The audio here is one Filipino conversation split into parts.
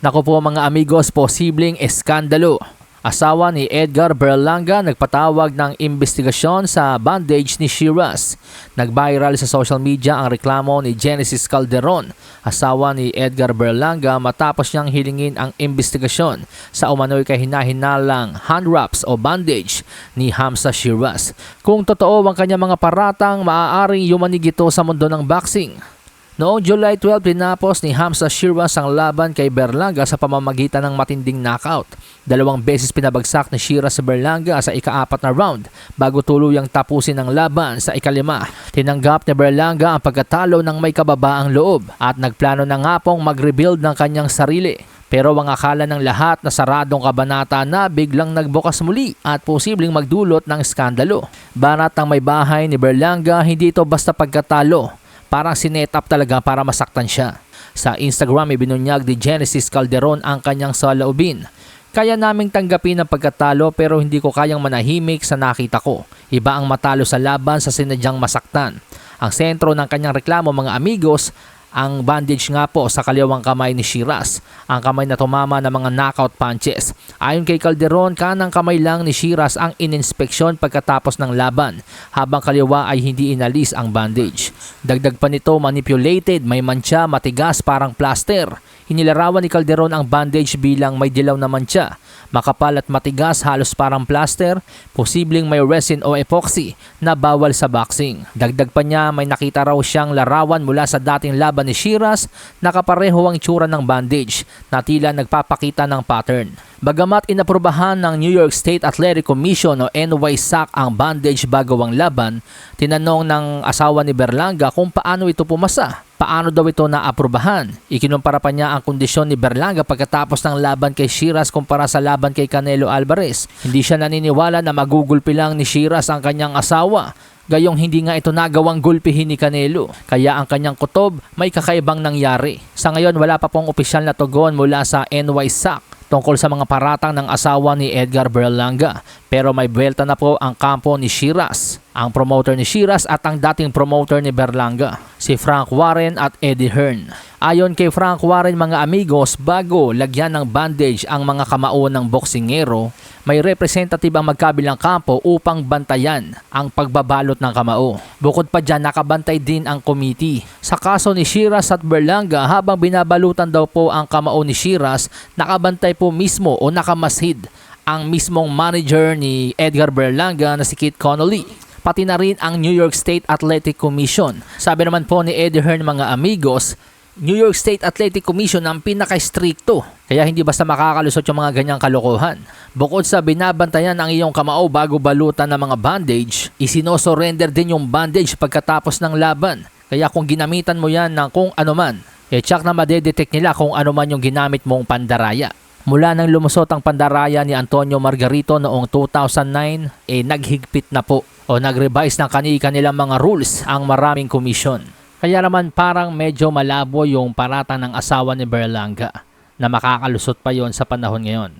Naku po mga amigos, posibleng eskandalo. Asawa ni Edgar Berlanga nagpatawag ng investigasyon sa bandage ni Shiraz. Nag-viral sa social media ang reklamo ni Genesis Calderon, asawa ni Edgar Berlanga matapos niyang hilingin ang investigasyon sa umano'y kahina-hinalang hand wraps o bandage ni Hamza Shiraz. Kung totoo ang kanyang mga paratang, maaaring yumanig ito sa mundo ng boxing. Noong July 12, tinapos ni Hamza Shiraz ang laban kay Berlanga sa pamamagitan ng matinding knockout. Dalawang beses pinabagsak ni Shiraz sa Berlanga sa ikaapat na round bago tuluyang tapusin ang laban sa ikalima. Tinanggap ni Berlanga ang pagkatalo ng may kababaang loob at nagplano na nga pong mag-rebuild ng kanyang sarili. Pero ang akala ng lahat na saradong kabanata na biglang nagbukas muli at posibleng magdulot ng skandalo. Banat ng may bahay ni Berlanga, hindi ito basta pagkatalo. Parang sinet up talaga para masaktan siya. Sa Instagram, ibinunyag ni Genesis Calderon ang kanyang saloobin. Kaya naming tanggapin ang pagkatalo pero hindi ko kayang manahimik sa nakita ko. Iba ang matalo sa laban sa sinadyang masaktan. Ang sentro ng kanyang reklamo mga amigos, ang bandage nga po sa kaliwang kamay ni Shiraz, ang kamay na tumama ng mga knockout punches. Ayon kay Calderon, kanang kamay lang ni Shiraz ang ininspeksyon pagkatapos ng laban, habang kaliwa ay hindi inalis ang bandage. Dagdag pa nito, manipulated, may mancha, matigas parang plaster. Inilarawan ni Calderon ang bandage bilang may dilaw na mancha, makapal at matigas halos parang plaster, posibleng may resin o epoxy na bawal sa boxing. Dagdag pa niya may nakita raw siyang larawan mula sa dating laban ni Shiraz na kapareho ang itsura ng bandage na tila nagpapakita ng pattern. Bagamat inaprubahan ng New York State Athletic Commission o NYSAC ang bandage bago ang laban, tinanong ng asawa ni Berlanga kung paano ito pumasa. Paano daw ito naaprubahan? Ikinumpara pa niya ang kondisyon ni Berlanga pagkatapos ng laban kay Shiraz kumpara sa laban kay Canelo Alvarez. Hindi siya naniniwala na magugulpi lang ni Shiraz ang kanyang asawa gayong hindi nga ito nagawang gulpihin ni Canelo. Kaya ang kanyang kutob may kakaibang nangyari. Sa ngayon wala pa pong opisyal na tugon mula sa NYSAC tungkol sa mga paratang ng asawa ni Edgar Berlanga. Pero may buwelta na po ang kampo ni Shiraz, ang promoter ni Shiraz at ang dating promoter ni Berlanga, si Frank Warren at Eddie Hearn. Ayon kay Frank Warren mga amigos, bago lagyan ng bandage ang mga kamao ng boksingero, may representative ang magkabilang kampo upang bantayan ang pagbabalot ng kamao. Bukod pa dyan, nakabantay din ang committee. Sa kaso ni Shiraz at Berlanga, habang binabalutan daw po ang kamao ni Shiraz, nakabantay po mismo o nakamasid ang mismong manager ni Edgar Berlanga na si Kit Connolly pati na rin ang New York State Athletic Commission. Sabi naman po ni Eddie Hearn mga amigos, New York State Athletic Commission ang pinaka-stricto. Kaya hindi basta makakalusot yung mga ganyang kalokohan. Bukod sa binabantayan ang iyong kamao bago balutan ng mga bandage, isinosurrender din yung bandage pagkatapos ng laban. Kaya kung ginamitan mo yan ng kung ano man, eh tsak na madedetect nila kung ano man yung ginamit mong pandaraya. Mula nang lumusot ang pandaraya ni Antonio Margarito noong 2009, eh naghigpit na po o nag-revise ng kani-kanilang mga rules ang maraming komisyon. Kaya naman parang medyo malabo yung parata ng asawa ni Berlanga na makakalusot pa yon sa panahon ngayon.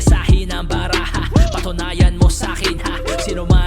Sa hinang baraha Patunayan mo sa akin ha Sino man